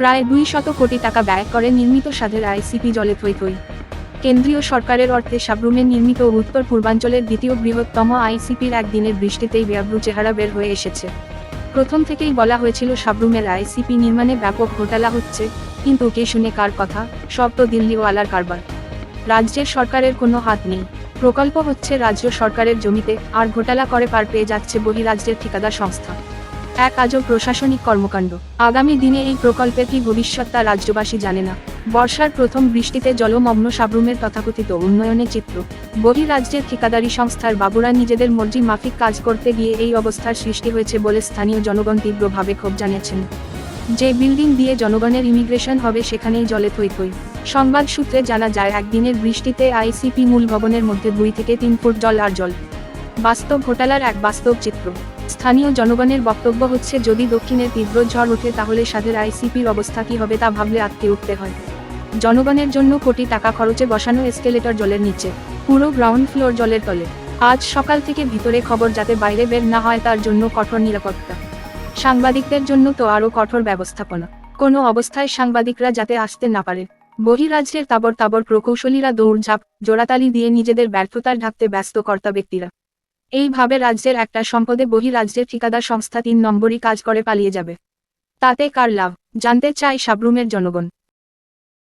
প্রায় দুই শত কোটি টাকা ব্যয় করে নির্মিত সাধের আইসিপি জলে থই থই। কেন্দ্রীয় সরকারের অর্থে সাবরুমে নির্মিত উত্তর পূর্বাঞ্চলের দ্বিতীয় বৃহত্তম আইসিপির একদিনের বৃষ্টিতেই ব্যাব্রু চেহারা বের হয়ে এসেছে। প্রথম থেকেই বলা হয়েছিল সাবরুমের আইসিপি নির্মাণে ব্যাপক ঘোটালা হচ্ছে, কিন্তু কে শুনে কার কথা, সব তো দিল্লিওয়ালার কারবার। রাজ্যের সরকারের কোনো হাত নেই। প্রকল্প হচ্ছে রাজ্য সরকারের জমিতে, আর ঘোটালা করে পার পেয়ে যাচ্ছে বহিরাজ্যের ঠিকাদার সংস্থা। এক আজব প্রশাসনিক কর্মকাণ্ড। আগামী দিনে এই প্রকল্পের কি ভবিষ্যৎ তা রাজ্যবাসী জানে না। বর্ষার প্রথম বৃষ্টিতে জলমগ্ন সাবরুমের তথাকথিত উন্নয়নের চিত্র। বহিরাজ্যের ঠিকাদারি সংস্থার বাবুরা নিজেদের মর্জি মাফিক কাজ করতে গিয়ে এই অবস্থার সৃষ্টি হয়েছে বলে স্থানীয় জনগণ তীব্রভাবে ক্ষোভ জানিয়েছেন। যে বিল্ডিং দিয়ে জনগণের ইমিগ্রেশন হবে সেখানেই জলে থই থই। সংবাদ সূত্রে জানা যায়, একদিনের বৃষ্টিতে আইসিপি মূল ভবনের মধ্যে দুই থেকে তিন ফুট জল আর জল। বাস্তব ঘোটালার এক বাস্তব চিত্র। স্থানীয় জনগণের বক্তব্য হচ্ছে, যদি দক্ষিণের তীব্র ঝড় ওঠে, তাহলে সাধের আইসিপির অবস্থা কি হবে তা ভাবলে আটকে উঠতে হয়। জনগণের জন্য কোটি টাকা খরচে বসানো এসকেলেটর জলের নিচে, পুরো গ্রাউন্ড ফ্লোর জলের তলে। আজ সকাল থেকে ভিতরে খবর যাতে বাইরে বের না হয়, তার জন্য কঠোর নিরাপত্তা। সাংবাদিকদের জন্য তো আরও কঠোর ব্যবস্থাপনা। কোনো অবস্থায় সাংবাদিকরা যাতে আসতে না পারে। বহিরাজ্যের তাবর তাবর প্রকৌশলীরা দৌড়ঝাঁপ, জোড়াতালি দিয়ে নিজেদের ব্যর্থতার ঢাকতে ব্যস্ত কর্তা ব্যক্তিরা। এইভাবে রাজ্যের একটা সম্পদে বহিরাজ্যের ঠিকাদার সংস্থা তিন নম্বরই কাজ করে পালিয়ে যাবে। তাতে কার লাভ? জানতে চাই সাবরুমের জনগণ।